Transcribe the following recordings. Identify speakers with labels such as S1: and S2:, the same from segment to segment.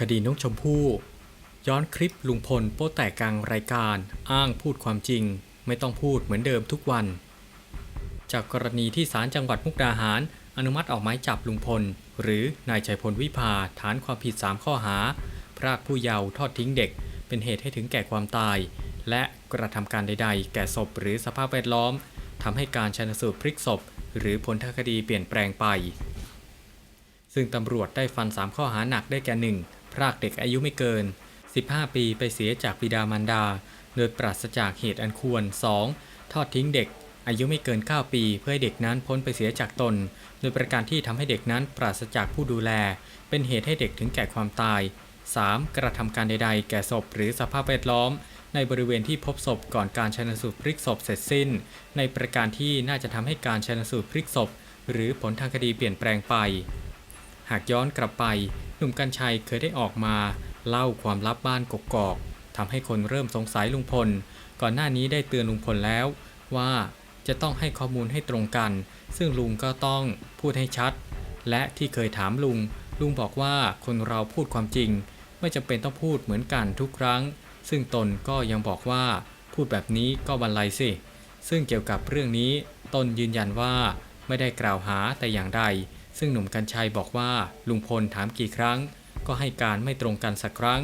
S1: คดีน้องชมพู่ ย้อนคลิปลุงพลโป๊แตกกลางรายการอ้างพูดความจริง ไม่ต้องพูดเหมือนเดิมทุกวัน จากกรณีที่ศาลจังหวัดมุกดาหาร อนุมัติออกหมายจับลุงพล หรือนายชัยพลวิภาฐานความผิด 3 ข้อหา พรากผู้เยาว์ทอดทิ้งเด็ก เป็นเหตุให้ถึงแก่ความตาย และกระทำการใด ๆ แก่ศพหรือสภาพแวดล้อมทำให้การชันสูตรพลิกศพ หรือผลทางคดีเปลี่ยนแปลงไป ซึ่งตำรวจได้ฟัน 3 ข้อหาหนักได้แก่ 1. พรากเด็กอายุไม่เกิน 15 ปีไปเสียจากบิดามารดา โดยปราศจากเหตุอันควร 2. ทอดทิ้งเด็กอายุไม่เกิน 9 ปี เพื่อให้เด็กนั้นพ้นไปเสียจากตน โดยประการที่ทำให้เด็กนั้นปราศจากผู้ดูแล เป็นเหตุให้เด็กถึงแก่ความตาย 3. กระทำการใดๆ แก่ศพหรือสภาพแวดล้อม ในบริเวณที่พบศพก่อนการชันสูตรพลิกศพเสร็จสิ้น ในประการที่น่าจะทำให้การชันสูตรพลิกศพ หรือผลทางคดีเปลี่ยนแปลงไป หากย้อนกลับไป หนุ่มกัญชัยเคยได้ออกมา เล่าความลับบ้านกกอกทำให้คนเริ่มสงสัยลุงพล ก่อนหน้านี้ได้เตือนลุงพลแล้ว ว่าจะต้องให้ข้อมูลให้ตรงกัน ซึ่งลุงก็ต้องพูดให้ชัด และที่เคยถามลุง ลุงบอกว่าคนเราพูดความจริง ไม่จำเป็นต้องพูดเหมือนกันทุกครั้ง ซึ่งตนก็ยังบอกว่าพูดแบบนี้ก็บรรลัยสิ ซึ่งเกี่ยวกับเรื่องนี้ตนยืนยันว่าไม่ได้กล่าวหาแต่อย่างใด ซึ่งหนุ่มกัญชัยบอกว่าลุงพลถามกี่ครั้ง ก็ให้การไม่ตรงกันสักครั้ง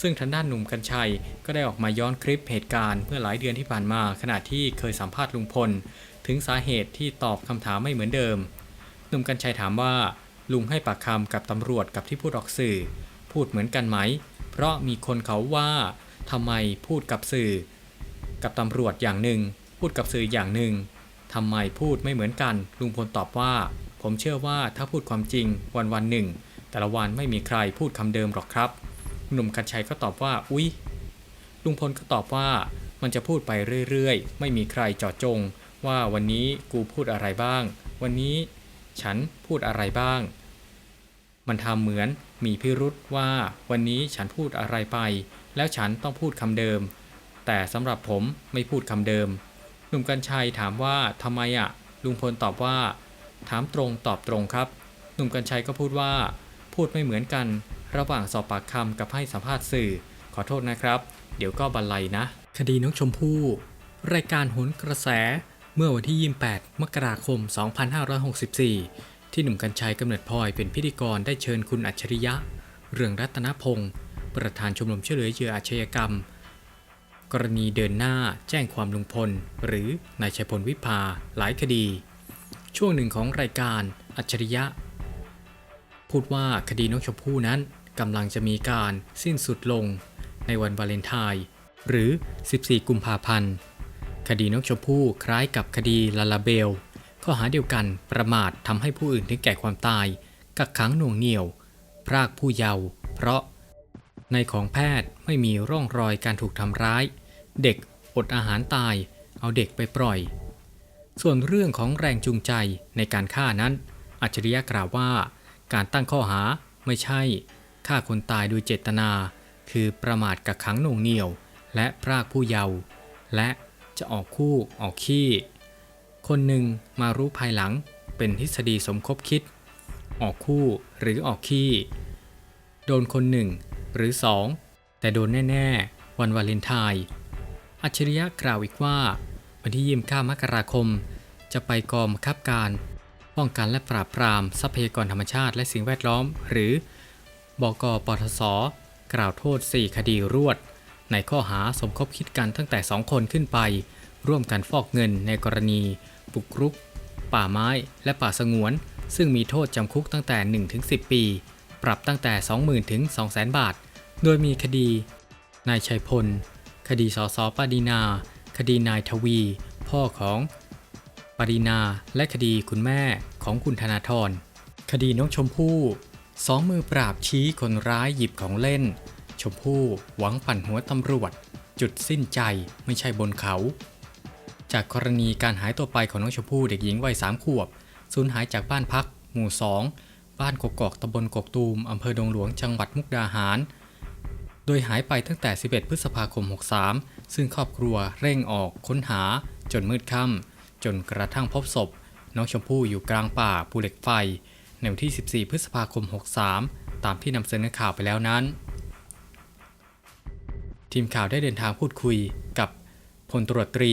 S1: ซึ่งทางด้านหนุ่มกัญชัยก็ได้ออกมาย้อนคลิปเหตุการณ์เมื่อหลายเดือนที่ผ่านมาขณะที่เคยสัมภาษณ์ลุงพล ถึงสาเหตุที่ตอบคำถามไม่เหมือนเดิม หนุ่มกัญชัยถามว่า ลุงให้ปากคำกับตำรวจกับที่พูดออกสื่อ พูดเหมือนกันไหม เพราะมีคนเขาว่าทำไมพูดกับสื่อ กับตำรวจอย่างหนึ่ง พูดกับสื่ออย่างหนึ่งทำไมพูดไม่เหมือนกัน ลุงพลตอบว่า ผมเชื่อว่าถ้าพูดความจริงวันวันหนึ่ง แต่ละวันไม่มีใครพูดคำเดิมหรอกครับ หนุ่มกัญชัยก็ตอบว่า อุ๊ย ลุงพลก็ตอบว่ามันจะพูดไปเรื่อยๆ ไม่มีใครจาะจง ว่าวันนี้กูพูดอะไรบ้าง วันนี้ฉันพูดอะไรบ้าง มันทำเหมือนมีพิรุษว่าวันนี้ฉันพูดอะไรไป แล้วฉันต้องพูดคำเดิม แต่สำหรับผมไม่พูดคำเดิม หนุ่มกัญชัยถามว่าทำไมอะ ลุงพลตอบว่า ถามตรงตอบตรงครับ หนุ่มกัญชัยก็พูดว่า พูดไม่เหมือนกัน ระหว่างสอบปากคำกับให้สัมภาษณ์สื่อ ขอโทษนะครับ เดี๋ยวก็บรรลัยนะ คดีน้องชมพู่ รายการโหนกระแส เมื่อวันที่ 28 มกราคม 2564 ที่หนุ่มกัญชัยกำเนิดพลอยเป็นพิธีกรได้เชิญคุณอัจฉริยะ เรืองรัตนพงศ์ประธานชมรมช่วยเหลือเหยื่ออาชญากรรม กรณีเดินหน้าแจ้งความลุงพล หรือนายชัยพลวิภาหลายคดี ช่วงหนึ่งของรายการอัจฉริยะ พูดว่าคดีน้องชมพู่นั้นกำลังจะมีการสิ้นสุดลงในวันวาเลนไทน์หรือ 14 กุมภาพันธ์ คดีน้องชมพู่คล้ายกับคดีลาลาเบล ข้อหาเดียวกันประมาททำให้ผู้อื่นถึงแก่ความตาย กักขังหน่วงเหนี่ยว พรากผู้เยาว์เพราะในของแพทย์ไม่มีร่องรอยการถูกทำร้าย เด็กอดอาหารตาย เอาเด็กไปปล่อย ส่วนเรื่องของแรงจูงใจในการฆ่านั้น อัจฉริยะกล่าวว่า การตั้งข้อหาไม่ใช่ฆ่าคนตายโดยเจตนา คือประมาทกักขังหน่วงเหนี่ยว และพรากผู้เยาว์และจะออกคู่ออกขี้ คนหนึ่งมารู้ภายหลังเป็นทฤษฎีสมคบคิด ออกคู่หรือออกขี้ โดนคนหนึ่งหรือสองแต่โดนแน่ ๆ วันวาเลนไทน์อัจฉริยะกล่าวอีกว่า วันที่ยี่9มกราคม จะไปกองบังคับการ ป้องกันและปราบปรามทรัพยากรธรรมชาติและสิ่งแวดล้อม หรือบกปทศกล่าวโทษ 4 คดีรวด ในข้อหาสมคบคิดกันตั้งแต่ 2 คนขึ้นไป ร่วมกันฟอกเงินในกรณี บุกรุก ป่าไม้และป่าสงวน ซึ่งมีโทษจำคุกตั้งแต่ 1-10 ปี ปรับตั้งแต่ 20,000ถึง200,000 บาท โดยมีคดี นายชัยพล คดีสสปาดีนา คดีนายทวี พ่อของปาดีนาและคดีคุณแม่ของคุณธนาธรคดีน้องชมพู่สองมือปราบชี้คนร้ายหยิบของเล่น ชมพู่หวังปั่นหัวตำรวจ จุดสิ้นใจไม่ใช่บนเขา จากกรณีการหายตัวไปของน้องชมพู่เด็กหญิงวัยสามขวบสูญหายจากบ้านพัก หมู่สองบ้านกกอกตำบลกกตูมอำเภอดงหลวงจังหวัดมุกดาหาร โดยหายไปตั้งแต่ 11 พฤษภาคม 63 ซึ่งครอบครัวเร่งออกค้นหาจนมืดค่ำจนกระทั่งพบศพ น้องชมพู่อยู่กลางป่าภูเหล็กไฟ ในวันที่ 14 พฤษภาคม 63 ตามที่นำเสนอข่าวไปแล้วนั้น ทีมข่าวได้เดินทางพูดคุยกับพลตรวจตรี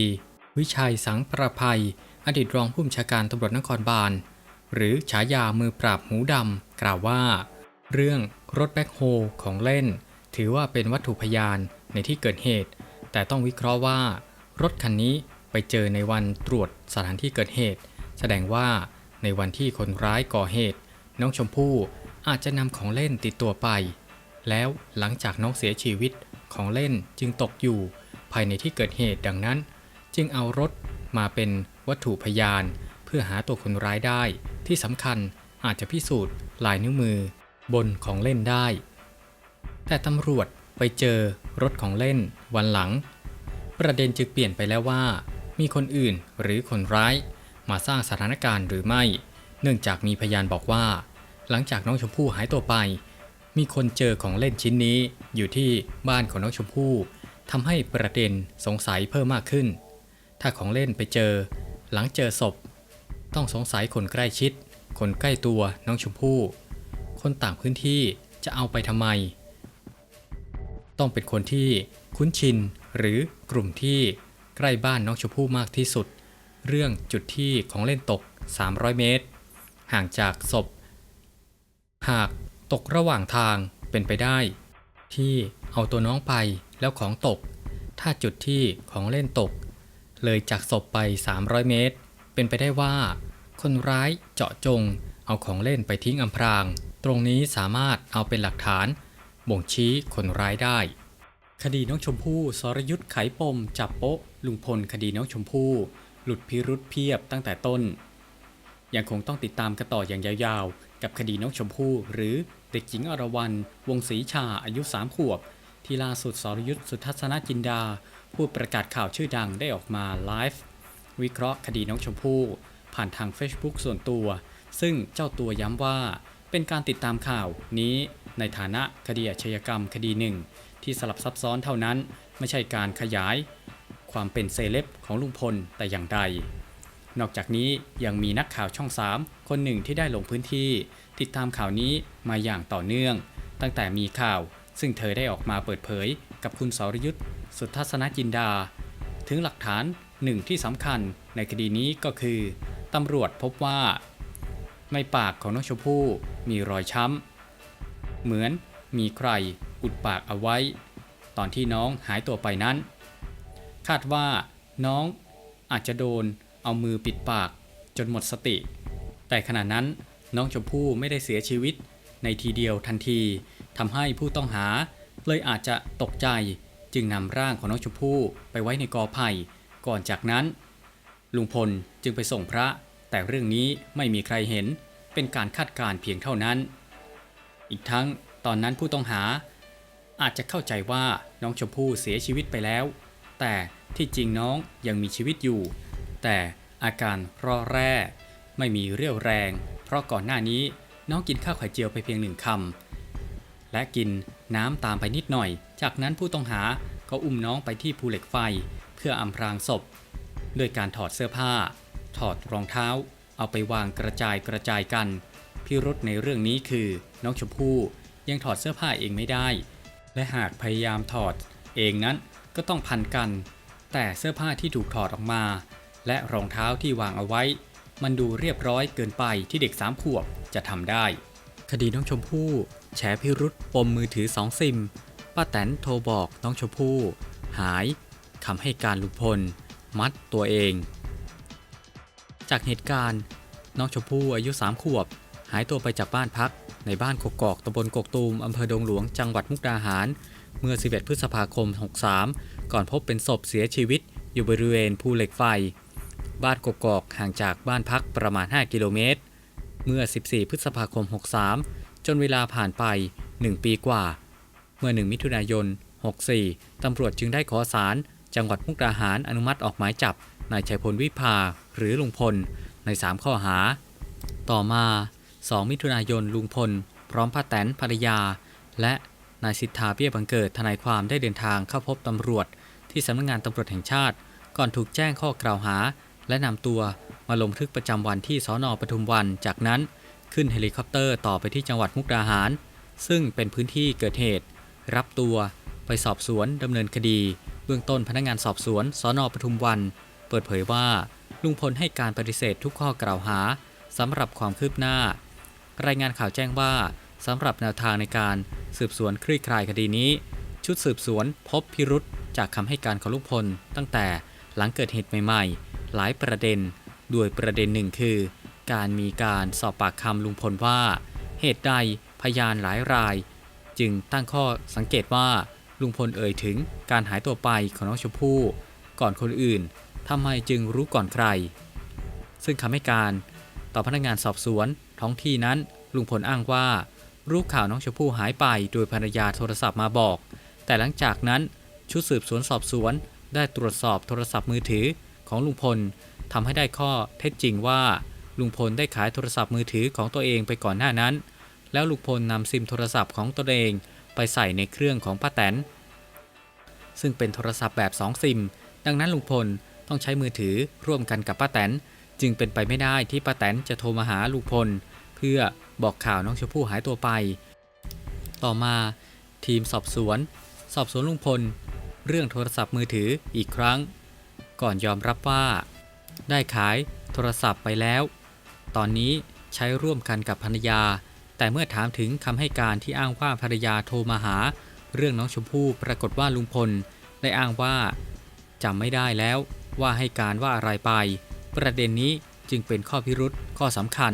S1: วิชัยสังประภัย อดีตรองผู้บัญชาการตำรวจนครบาล หรือฉายามือปราบหูดำกล่าวว่า เรื่องรถแบ็คโฮของเล่น ถือว่าเป็นวัตถุพยานในที่เกิดเหตุ แต่ต้องวิเคราะห์ว่า รถคันนี้ไปเจอในวันตรวจสถานที่เกิดเหตุ แสดงว่าในวันที่คนร้ายก่อเหตุ น้องชมพู่อาจจะนำของเล่นติดตัวไป แล้วหลังจากน้องเสียชีวิตของเล่นจึงตกอยู่ ภายในที่เกิดเหตุดังนั้น จึงเอารถมาเป็นวัตถุพยาน เพื่อหาตัวคนร้ายได้ ที่สำคัญอาจจะพิสูจน์ลายนิ้วมือบนของเล่นได้ แต่ตำรวจ ไปเจอรถของเล่น วันหลัง ประเด็นจึงเปลี่ยนไปแล้วว่า มีคนอื่นหรือคนร้าย มาสร้างสถานการณ์หรือไม่ เนื่องจากมีพยานบอกว่า หลังจากน้องชมพู่หายตัวไป มีคนเจอของเล่นชิ้นนี้อยู่ที่บ้านของน้องชมพู่ทำให้ประเด็นสงสัยเพิ่มมากขึ้น ถ้าของเล่นไปเจอ หลังเจอศพ ต้องสงสัยคนใกล้ชิด คนใกล้ตัวน้องชมพู่ คนต่างพื้นที่จะเอาไปทำไม ต้องเป็นคนที่คุ้นชินหรือกลุ่มที่ใกล้บ้านน้องชมพู่มากที่สุด เรื่องจุดที่ของเล่นตก 300 เมตร ห่างจากศพ หากตกระหว่างทางเป็นไปได้ ที่เอาตัวน้องไปแล้วของตก ถ้าจุดที่ของเล่นตก เลยจากศพไป 300 เมตร เป็นไปได้ว่า คนร้ายเจาะจงเอาของเล่นไปทิ้งอำพราง ตรงนี้สามารถเอาเป็นหลักฐาน บ่งชี้คนร้ายได้ คดีน้องชมพู่สรยุทธ์ไขปม จับโป๊ะ ลุงพลคดีน้องชมพู่ หลุดพิรุษเพียบตั้งแต่ต้น ยังคงต้องติดตามกันต่ออย่างยาวๆ กับคดีน้องชมพู่ หรือเด็กหญิงอรวรรณวงศรีชาอายุ 3 ขวบ ที่ล่าสุดสรยุทธ์สุทัศนจินดา ผู้ประกาศข่าวชื่อดังได้ออกมาไลฟ์วิเคราะห์คดีน้องชมพู่ผ่านทาง Facebook ส่วนตัว ซึ่งเจ้าตัวย้ำว่าเป็นการติดตามข่าวนี้ ในฐานะคดีอาชญากรรมคดีหนึ่ง ที่สลับซับซ้อนเท่านั้นไม่ใช่การขยาย ความเป็นเซเลบของลุงพลแต่อย่างใด นอกจากนี้ยังมีนักข่าวช่อง 3 คนหนึ่งที่ได้ลงพื้นที่ ติดตามข่าวนี้มาอย่างต่อเนื่อง ตั้งแต่มีข่าวซึ่งเธอได้ออกมาเปิดเผย กับคุณสรยุทธ์สุทัศนจินดา ถึงหลักฐานหนึ่งที่สำคัญในคดีนี้ก็คือตำรวจพบว่าในปากของน้องชมพู่มีรอยช้ำ เหมือนมีใครอุดปากเอาไว้ ตอนที่น้องหายตัวไปนั้น คาดว่าน้องอาจจะโดนเอามือปิดปากจนหมดสติ แต่ขณะนั้นน้องชมพู่ไม่ได้เสียชีวิตในทีเดียวทันทีทำให้ผู้ต้องหา เลยอาจจะตกใจจึงนำร่างของน้องชมพู่ไปไว้ในกอไผ่ก่อนจากนั้น ลุงพลจึงไปส่งพระ แต่เรื่องนี้ไม่มีใครเห็นเป็นการคาดการเพียงเท่านั้น อีกทั้งตอนนั้นผู้ต้องหา อาจจะเข้าใจว่าน้องชมพู่เสียชีวิตไปแล้ว แต่ที่จริงน้องยังมีชีวิตอยู่ แต่อาการร่อแร่ ไม่มีเรี่ยวแรง เพราะก่อนหน้านี้น้องกินข้าวไข่เจียวไปเพียงหนึ่งคำและกินน้ำตามไปนิดหน่อย จากนั้นผู้ต้องหาก็อุ้มน้องไปที่ภูเหล็กไฟ เพื่ออำพรางศพด้วยการถอดเสื้อผ้า ถอดรองเท้า เอาไปวางกระจายกระจายกัน พิรุษในเรื่องนี้คือ น้องชมพู่ยังถอดเสื้อผ้าเองไม่ได้ และหากพยายามถอด เองนั้นก็ต้องพันกัน แต่เสื้อผ้าที่ถูกถอดออกมา และรองเท้าที่วางเอาไว้ มันดูเรียบร้อยเกินไปที่เด็กสามขวบจะทำได้ คดีน้องชมพู่แฉพิรุษปมมือถือสองซิมป้าแตนโทรบอกน้องชมพู่หายคำให้การลุงพล มัดตัวเอง จากเหตุการณ์ น้องชมพู่อายุ3ขวบ หายตัวไปจากบ้านพัก ในบ้านกกอกตำบลกกตูมอำเภอดงหลวงจังหวัดมุกดาหาร เมื่อ 11 พฤษภาคม 63 ก่อนพบเป็นศพเสียชีวิต อยู่บริเวณภูเหล็กไฟ บ้านกกอกห่างจากบ้านพักประมาณ 5 กิโลเมตร เมื่อ 14 พฤษภาคม 63 จนเวลาผ่านไป 1 ปีกว่า เมื่อ 1 มิถุนายน 64 ตำรวจจึงได้ขอสารจังหวัดมุกดาหารอนุมัติออกหมายจับนายชัยพลวิภาหรือลุงพลใน 3 ข้อหา ต่อมา 2 มิถุนายนลุงพล พร้อมป้าแตนภรรยา และนายสิทธาเบี้ยบังเกิดทนายความได้เดินทางเข้าพบตำรวจ ที่สำนักงานตำรวจแห่งชาติ ก่อนถูกแจ้งข้อกล่าวหา และนำตัวมาลงบันทึกประจำวันที่สอนอปทุมวัน จากนั้นขึ้นเฮลิคอปเตอร์ต่อไปที่จังหวัดมุกดาหาร ซึ่งเป็นพื้นที่เกิดเหตุ รับตัวไปสอบสวนดำเนินคดี เบื้องต้นพนักงานสอบสวนสอนอปทุมวัน เปิดเผยว่าลุงพลให้การปฏิเสธทุกข้อกล่าวหาสำหรับความคืบหน้า รายงานข่าวแจ้งว่าสำหรับแนวทางในการสืบสวนคลี่คลายคดีนี้ ชุดสืบสวนพบพิรุษจากคำให้การของลุงพล ตั้งแต่หลังเกิดเหตุใหม่ๆ หลายประเด็นโดยประเด็นหนึ่งคือ การมีการสอบปากคำลุงพลว่า เหตุใดพยานหลายราย จึงตั้งข้อสังเกตว่าลุงพลเอ่ยถึงการหายตัวไปของน้องชมพู่ก่อนคนอื่นทำไมจึงรู้ก่อนใคร ซึ่งคำให้การต่อพนักงานสอบสวน ท้องที่นั้นลุงพลอ้างว่ารู้ข่าวน้องชมพู่หายไปโดยภรรยาโทรศัพท์มาบอก แต่หลังจากนั้นชุดสืบสวนสอบสวน ได้ตรวจสอบโทรศัพท์มือถือของลุงพลทำให้ได้ข้อเท็จจริงว่า ลุงพลได้ขายโทรศัพท์มือถือของตัวเองไปก่อนหน้านั้น แล้วลุงพลนำซิมโทรศัพท์ของตนเองไปใส่ในเครื่องของป้าแตน ซึ่งเป็นโทรศัพท์แบบ 2 ซิม ดังนั้นลุงพลต้องใช้มือถือร่วมกันกับป้าแตน จึงเป็นไปไม่ได้ที่ป้าแตนจะโทรมาหาลุงพล เพื่อบอกข่าวน้องชมพู่หายตัวไป ต่อมาทีมสอบสวน สอบสวนลุงพล เรื่องโทรศัพท์มือถืออีกครั้ง ก่อนยอมรับว่า ได้ขายโทรศัพท์ไปแล้ว ตอนนี้ใช้ร่วมกันกับภรรยา แต่เมื่อถามถึงคำให้การที่อ้างว่าภรรยาโทรมาหา เรื่องน้องชมพู่ปรากฏว่าลุงพลได้อ้างว่าจำไม่ได้แล้วว่าให้การว่าอะไรไป ประเด็นนี้จึงเป็นข้อพิรุษข้อสำคัญ